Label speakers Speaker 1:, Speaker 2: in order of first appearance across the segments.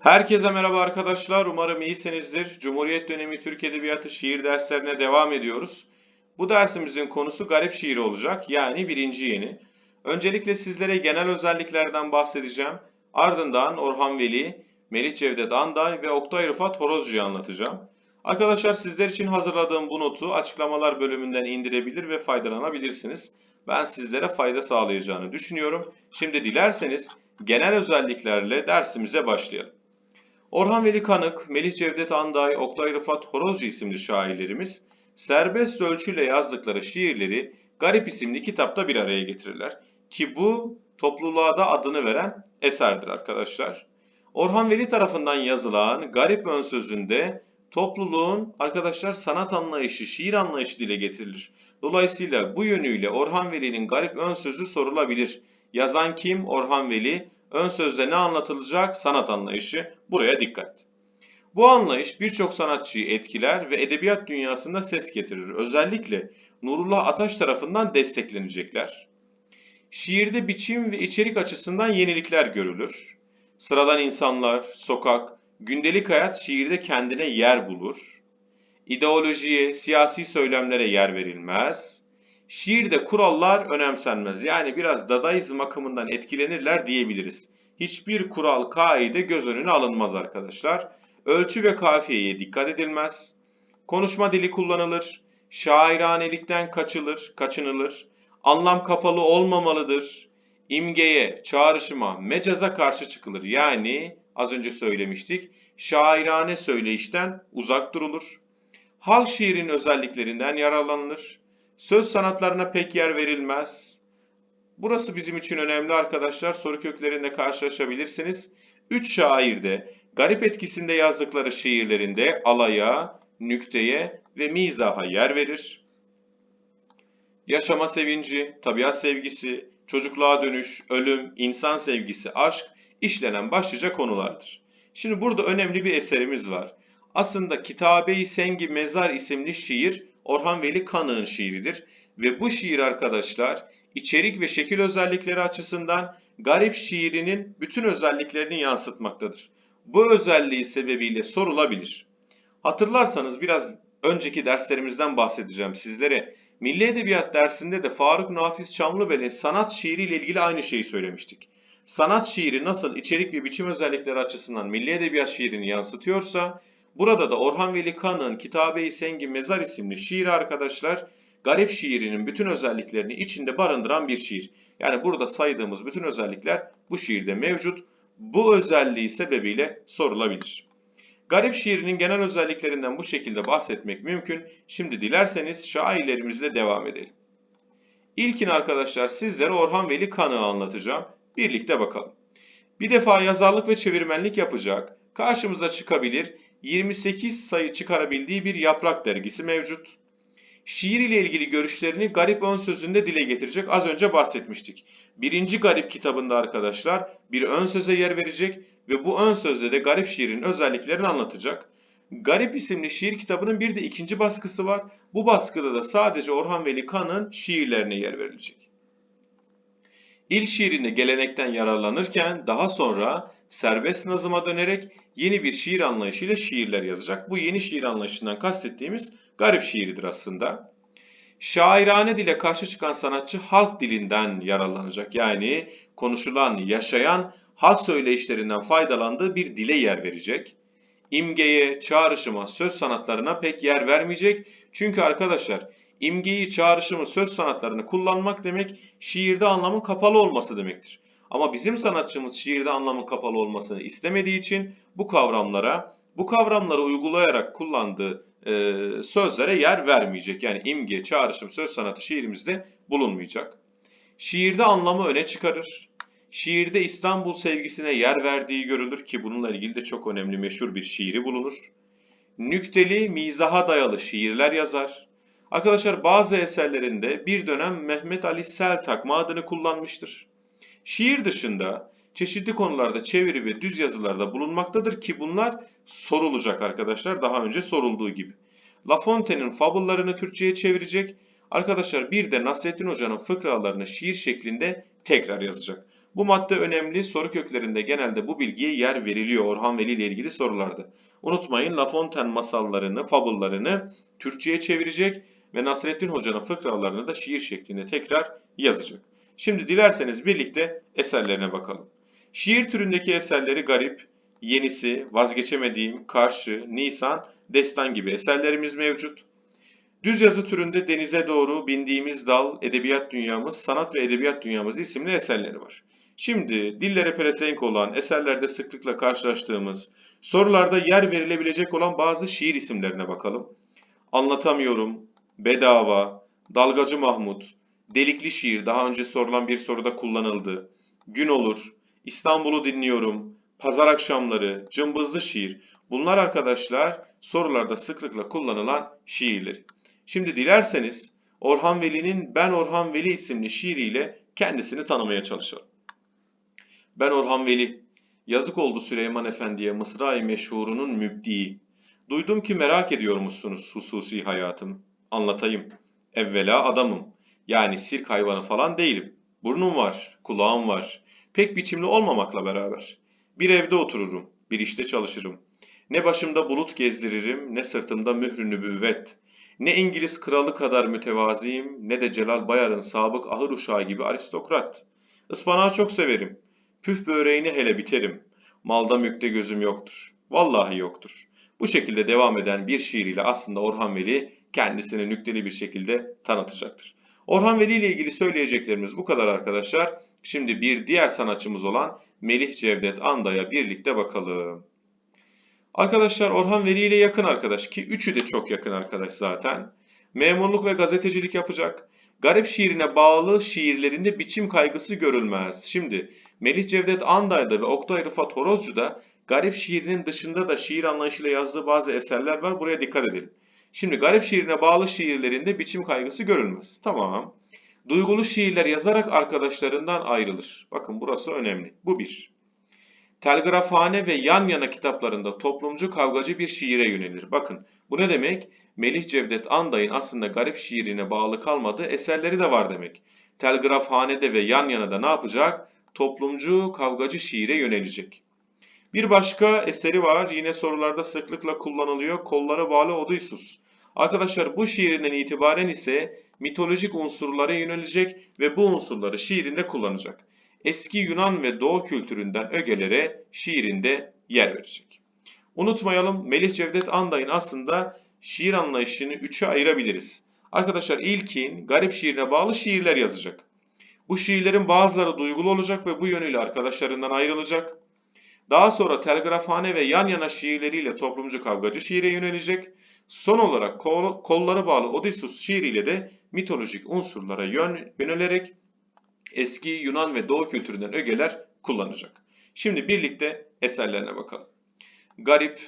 Speaker 1: Herkese merhaba arkadaşlar. Umarım iyisinizdir. Cumhuriyet dönemi Türk Edebiyatı şiir derslerine devam ediyoruz. Bu dersimizin konusu garip şiir olacak. Yani birinci yeni. Öncelikle sizlere genel özelliklerden bahsedeceğim. Ardından Orhan Veli, Melih Cevdet Anday ve Oktay Rıfat Horozcu'yu anlatacağım. Arkadaşlar sizler için hazırladığım bu notu açıklamalar bölümünden indirebilir ve faydalanabilirsiniz. Ben sizlere fayda sağlayacağını düşünüyorum. Şimdi dilerseniz genel özelliklerle dersimize başlayalım. Orhan Veli Kanık, Melih Cevdet Anday, Oktay Rıfat Horozcu isimli şairlerimiz serbest ölçüyle yazdıkları şiirleri Garip isimli kitapta bir araya getirirler. Ki bu topluluğa da adını veren eserdir arkadaşlar. Orhan Veli tarafından yazılan Garip ön sözünde topluluğun arkadaşlar sanat anlayışı, şiir anlayışı dile getirilir. Dolayısıyla bu yönüyle Orhan Veli'nin Garip ön sözü sorulabilir. Yazan kim? Orhan Veli. Ön sözde ne anlatılacak? Sanat anlayışı. Buraya dikkat. Bu anlayış birçok sanatçıyı etkiler ve edebiyat dünyasında ses getirir. Özellikle Nurullah Ataş tarafından desteklenecekler. Şiirde biçim ve içerik açısından yenilikler görülür. Sıradan insanlar, sokak, gündelik hayat şiirde kendine yer bulur. İdeolojiye, siyasi söylemlere yer verilmez. Şiirde kurallar önemsenmez. Yani biraz dadaizm akımından etkilenirler diyebiliriz. Hiçbir kural, kaide göz önüne alınmaz arkadaşlar. Ölçü ve kafiyeye dikkat edilmez. Konuşma dili kullanılır. Şairanelikten kaçılır, kaçınılır. Anlam kapalı olmamalıdır. İmgeye, çağrışıma, mecaza karşı çıkılır. Yani az önce söylemiştik. Şairane söyleyişten uzak durulur. Halk şiirin özelliklerinden yararlanılır. Söz sanatlarına pek yer verilmez. Burası bizim için önemli arkadaşlar. Soru köklerinde karşılaşabilirsiniz. Üç şair de garip etkisinde yazdıkları şiirlerinde alaya, nükteye ve mizaha yer verir. Yaşama sevinci, tabiat sevgisi, çocukluğa dönüş, ölüm, insan sevgisi, aşk işlenen başlıca konulardır. Şimdi burada önemli bir eserimiz var. Aslında Kitabe-i Sengi Mezar isimli şiir Orhan Veli Kanık'ın şiiridir. Ve bu şiir arkadaşlar içerik ve şekil özellikleri açısından garip şiirinin bütün özelliklerini yansıtmaktadır. Bu özelliği sebebiyle sorulabilir. Hatırlarsanız biraz önceki derslerimizden bahsedeceğim sizlere. Milli Edebiyat dersinde de Faruk Nafiz Çamlıbel'in sanat şiiri ile ilgili aynı şeyi söylemiştik. Sanat şiiri nasıl içerik ve biçim özellikleri açısından milli edebiyat şiirini yansıtıyorsa, burada da Orhan Veli Kanık'ın Kitabe-i Sengi Mezar isimli şiiri arkadaşlar, garip şiirinin bütün özelliklerini içinde barındıran bir şiir. Yani burada saydığımız bütün özellikler bu şiirde mevcut. Bu özelliği sebebiyle sorulabilir. Garip şiirinin genel özelliklerinden bu şekilde bahsetmek mümkün. Şimdi dilerseniz şairlerimizle devam edelim. İlkin arkadaşlar sizlere Orhan Veli Kanık'ı anlatacağım. Birlikte bakalım. Bir defa yazarlık ve çevirmenlik yapacak, karşımıza çıkabilir 28 sayı çıkarabildiği bir yaprak dergisi mevcut. Şiir ile ilgili görüşlerini garip ön sözünde dile getirecek az önce bahsetmiştik. Birinci garip kitabında arkadaşlar bir ön söze yer verecek ve bu ön sözde de garip şiirin özelliklerini anlatacak. Garip isimli şiir kitabının bir de ikinci baskısı var. Bu baskıda da sadece Orhan Veli Kanık'ın şiirlerine yer verilecek. İlk şiirinde gelenekten yararlanırken daha sonra serbest nazıma dönerek yeni bir şiir anlayışıyla şiirler yazacak. Bu yeni şiir anlayışından kastettiğimiz garip şiiridir aslında. Şairane dile karşı çıkan sanatçı halk dilinden yararlanacak. Yani konuşulan, yaşayan halk söyleyişlerinden faydalandığı bir dile yer verecek. İmgeye, çağrışıma, söz sanatlarına pek yer vermeyecek. Çünkü arkadaşlar imgeyi, çağrışımı, söz sanatlarını kullanmak demek şiirde anlamın kapalı olması demektir. Ama bizim sanatçımız şiirde anlamın kapalı olmasını istemediği için bu kavramlara, bu kavramları uygulayarak kullandığı e, sözlere yer vermeyecek. Yani imge, çağrışım, söz sanatı şiirimizde bulunmayacak. Şiirde anlamı öne çıkarır. Şiirde İstanbul sevgisine yer verdiği görülür ki bununla ilgili de çok önemli meşhur bir şiiri bulunur. Nükteli, mizaha dayalı şiirler yazar. Arkadaşlar bazı eserlerinde bir dönem Mehmet Ali Seltakma adını kullanmıştır. Şiir dışında çeşitli konularda çeviri ve düz yazılarda bulunmaktadır ki bunlar sorulacak arkadaşlar daha önce sorulduğu gibi. La Fontaine'in fabullarını Türkçe'ye çevirecek. Arkadaşlar bir de Nasrettin Hoca'nın fıkralarını şiir şeklinde tekrar yazacak. Bu madde önemli. Soru köklerinde genelde bu bilgiye yer veriliyor Orhan Veli ile ilgili sorularda. Unutmayın La Fontaine masallarını, fabullarını Türkçe'ye çevirecek ve Nasrettin Hoca'nın fıkralarını da şiir şeklinde tekrar yazacak. Şimdi dilerseniz birlikte eserlerine bakalım. Şiir türündeki eserleri Garip, Yenisi, Vazgeçemediğim, Karşı, Nisan, Destan gibi eserlerimiz mevcut. Düz yazı türünde Denize Doğru, Bindiğimiz Dal, Edebiyat Dünyamız, Sanat ve Edebiyat Dünyamız isimli eserleri var. Şimdi dillere pelesenk olan, eserlerde sıklıkla karşılaştığımız, sorularda yer verilebilecek olan bazı şiir isimlerine bakalım. Anlatamıyorum, Bedava, Dalgacı Mahmut, Delikli Şiir daha önce sorulan bir soruda kullanıldı. Gün Olur, İstanbul'u Dinliyorum, Pazar Akşamları, Cımbızlı Şiir. Bunlar arkadaşlar sorularda sıklıkla kullanılan şiirleri. Şimdi dilerseniz Orhan Veli'nin Ben Orhan Veli isimli şiiriyle kendisini tanımaya çalışalım. Ben Orhan Veli, yazık oldu Süleyman Efendi'ye Mısra-i meşhurunun mübdiği. Duydum ki merak ediyormuşsunuz hususi hayatım. Anlatayım. Evvela adamım. Yani sirk hayvanı falan değilim. Burnum var, kulağım var. Pek biçimli olmamakla beraber. Bir evde otururum, bir işte çalışırım. Ne başımda bulut gezdiririm, ne sırtımda mührü nübüvvet. Ne İngiliz kralı kadar mütevaziyim, ne de Celal Bayar'ın sabık ahır uşağı gibi aristokrat. Ispanağı çok severim. Püf böreğini hele biterim. Malda mülkte gözüm yoktur. Vallahi yoktur. Bu şekilde devam eden bir şiiriyle aslında Orhan Veli kendisini nükteli bir şekilde tanıtacaktır. Orhan Veli ile ilgili söyleyeceklerimiz bu kadar arkadaşlar. Şimdi bir diğer sanatçımız olan Melih Cevdet Anda'ya birlikte bakalım. Arkadaşlar Orhan Veli ile yakın arkadaş ki üçü de çok yakın arkadaş zaten. Memurluk ve gazetecilik yapacak. Garip şiirine bağlı şiirlerinde biçim kaygısı görülmez. Şimdi Melih Cevdet Anday'da ve Oktay Rıfat Horozcu'da garip şiirinin dışında da şiir anlayışıyla yazdığı bazı eserler var. Buraya dikkat edelim. Şimdi garip şiirine bağlı şiirlerinde biçim kaygısı görülmez. Tamam. Duygulu şiirler yazarak arkadaşlarından ayrılır. Bakın burası önemli. Bu bir. Telgrafhane ve yan yana kitaplarında toplumcu kavgacı bir şiire yönelir. Bakın bu ne demek? Melih Cevdet Anday'ın aslında garip şiirine bağlı kalmadığı eserleri de var demek. Telgrafhanede ve yan yana da ne yapacak? Toplumcu kavgacı şiire yönelecek. Bir başka eseri var. Yine sorularda sıklıkla kullanılıyor. Kollara bağlı Odysseus. Arkadaşlar bu şiirinden itibaren ise mitolojik unsurlara yönelecek ve bu unsurları şiirinde kullanacak. Eski Yunan ve Doğu kültüründen ögelere şiirinde yer verecek. Unutmayalım Melih Cevdet Anday'ın aslında şiir anlayışını üçe ayırabiliriz. Arkadaşlar ilkin garip şiirine bağlı şiirler yazacak. Bu şiirlerin bazıları duygulu olacak ve bu yönüyle arkadaşlarından ayrılacak. Daha sonra telgrafhane ve yan yana şiirleriyle toplumcu kavgacı şiire yönelecek. Son olarak kol, kolları bağlı Odysseus şiiriyle de mitolojik unsurlara yön, yönelerek eski Yunan ve Doğu kültüründen ögeler kullanacak. Şimdi birlikte eserlerine bakalım. Garip,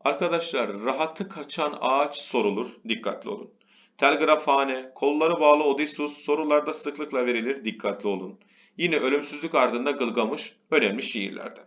Speaker 1: arkadaşlar rahatı kaçan ağaç sorulur, dikkatli olun. Telgrafhane, kolları bağlı Odysseus sorularda sıklıkla verilir, dikkatli olun. Yine ölümsüzlük ardında Gılgamış, önemli şiirlerden.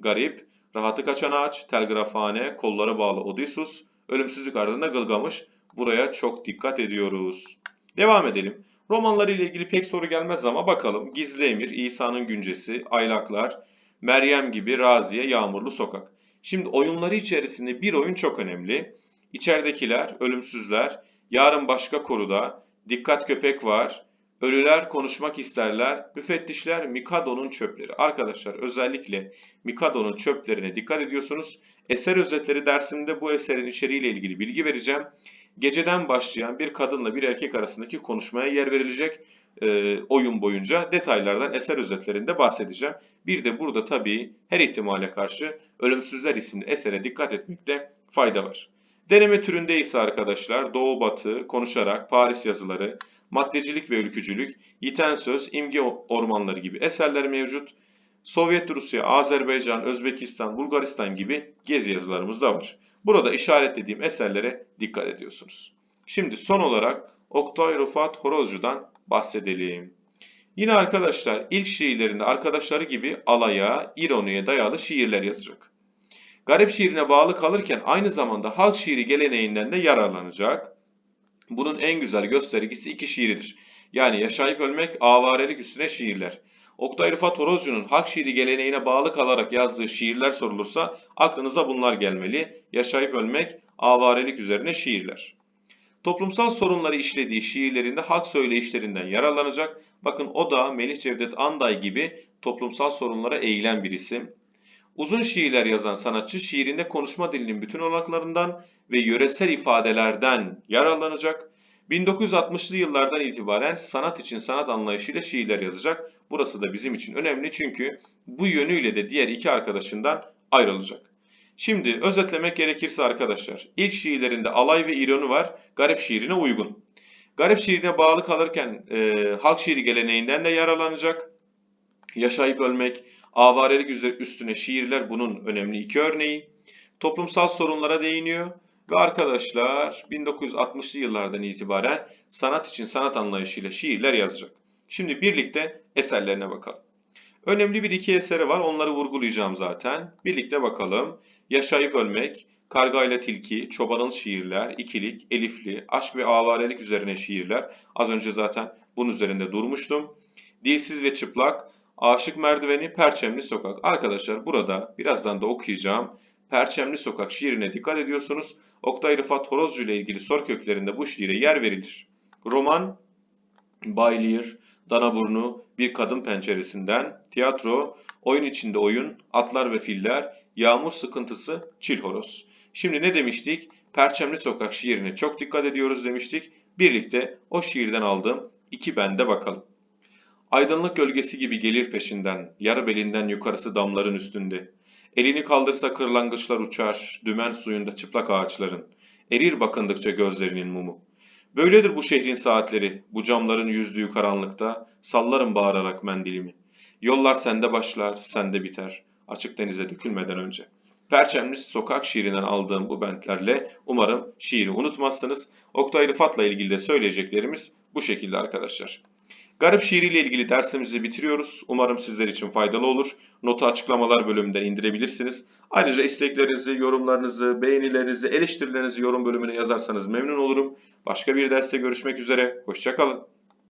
Speaker 1: Garip, rahatı kaçan ağaç, telgrafhane, kolları bağlı Odysseus, ölümsüzlük ardında Gılgamış. Buraya çok dikkat ediyoruz. Devam edelim. Romanları ile ilgili pek soru gelmez ama bakalım. Gizli Emir, İsa'nın Güncesi, Aylaklar, Meryem gibi Raziye, Yağmurlu Sokak. Şimdi oyunları içerisinde bir oyun çok önemli. İçeridekiler, ölümsüzler, yarın başka koruda, dikkat köpek var, ölüler konuşmak isterler, müfettişler Mikado'nun çöpleri. Arkadaşlar özellikle Mikado'nun çöplerine dikkat ediyorsunuz. Eser özetleri dersinde bu eserin içeriğiyle ilgili bilgi vereceğim. Geceden başlayan bir kadınla bir erkek arasındaki konuşmaya yer verilecek e, oyun boyunca detaylardan eser özetlerinde bahsedeceğim. Bir de burada tabii her ihtimale karşı Ölümsüzler isimli esere dikkat etmekte fayda var. Deneme türünde ise arkadaşlar Doğu Batı, konuşarak, Paris yazıları, maddecilik ve ülkücülük, yiten söz, imge ormanları gibi eserler mevcut. Sovyet Rusya, Azerbaycan, Özbekistan, Bulgaristan gibi gezi yazılarımız da var. Burada işaretlediğim eserlere dikkat ediyorsunuz. Şimdi son olarak Oktay Rıfat Horozcu'dan bahsedelim. Yine arkadaşlar ilk şiirlerinde arkadaşları gibi alaya, ironiye dayalı şiirler yazacak. Garip şiirine bağlı kalırken aynı zamanda halk şiiri geleneğinden de yararlanacak. Bunun en güzel göstergesi iki şiiridir. Yani yaşayıp ölmek, avarelik üstüne şiirler. Oktay Rıfat Horozcu'nun halk şiiri geleneğine bağlı kalarak yazdığı şiirler sorulursa aklınıza bunlar gelmeli. Yaşayıp ölmek, avarelik üzerine şiirler. Toplumsal sorunları işlediği şiirlerinde halk söyleyişlerinden yararlanacak. Bakın o da Melih Cevdet Anday gibi toplumsal sorunlara eğilen bir isim. Uzun şiirler yazan sanatçı şiirinde konuşma dilinin bütün olanaklarından ve yöresel ifadelerden yararlanacak. 1960'lı yıllardan itibaren sanat için sanat anlayışıyla şiirler yazacak. Burası da bizim için önemli çünkü bu yönüyle de diğer iki arkadaşından ayrılacak. Şimdi özetlemek gerekirse arkadaşlar, ilk şiirlerinde alay ve ironi var, garip şiirine uygun. Garip şiirine bağlı kalırken e, halk şiiri geleneğinden de yararlanacak. Yaşayıp ölmek, avarelik üstüne şiirler bunun önemli iki örneği. Toplumsal sorunlara değiniyor ve arkadaşlar 1960'lı yıllardan itibaren sanat için sanat anlayışıyla şiirler yazacak. Şimdi birlikte eserlerine bakalım. Önemli bir iki eseri var. Onları vurgulayacağım zaten. Birlikte bakalım. Yaşayıp Ölmek, Kargayla Tilki, Çobanın Şiirler, İkilik, Elifli, Aşk ve Avarelik üzerine şiirler. Az önce zaten bunun üzerinde durmuştum. Dilsiz ve Çıplak, Aşık Merdiveni, Perçemli Sokak. Arkadaşlar burada birazdan da okuyacağım. Perçemli Sokak şiirine dikkat ediyorsunuz. Oktay Rıfat Horozcu ile ilgili soru köklerinde bu şiire yer verilir. Roman, Bay Lear, Danaburnu, Bir Kadın Penceresinden, tiyatro, oyun içinde oyun, atlar ve filler, yağmur sıkıntısı, çil horoz. Şimdi ne demiştik? Perçemli Sokak şiirine çok dikkat ediyoruz demiştik. Birlikte o şiirden aldığım iki bende bakalım. Aydınlık gölgesi gibi gelir peşinden, yarı belinden yukarısı damların üstünde. Elini kaldırsa kırlangıçlar uçar, dümen suyunda çıplak ağaçların. Erir bakındıkça gözlerinin mumu. Böyledir bu şehrin saatleri, bu camların yüzdüğü karanlıkta, sallarım bağırarak mendilimi. Yollar sende başlar, sende biter, açık denize dökülmeden önce. Perçemli sokak şiirinden aldığım bu bentlerle umarım şiiri unutmazsınız. Oktay Rıfat'la ilgili de söyleyeceklerimiz bu şekilde arkadaşlar. Garip şiiriyle ilgili dersimizi bitiriyoruz. Umarım sizler için faydalı olur. Notu açıklamalar bölümünden indirebilirsiniz. Ayrıca isteklerinizi, yorumlarınızı, beğenilerinizi, eleştirilerinizi yorum bölümüne yazarsanız memnun olurum. Başka bir derste görüşmek üzere. Hoşçakalın.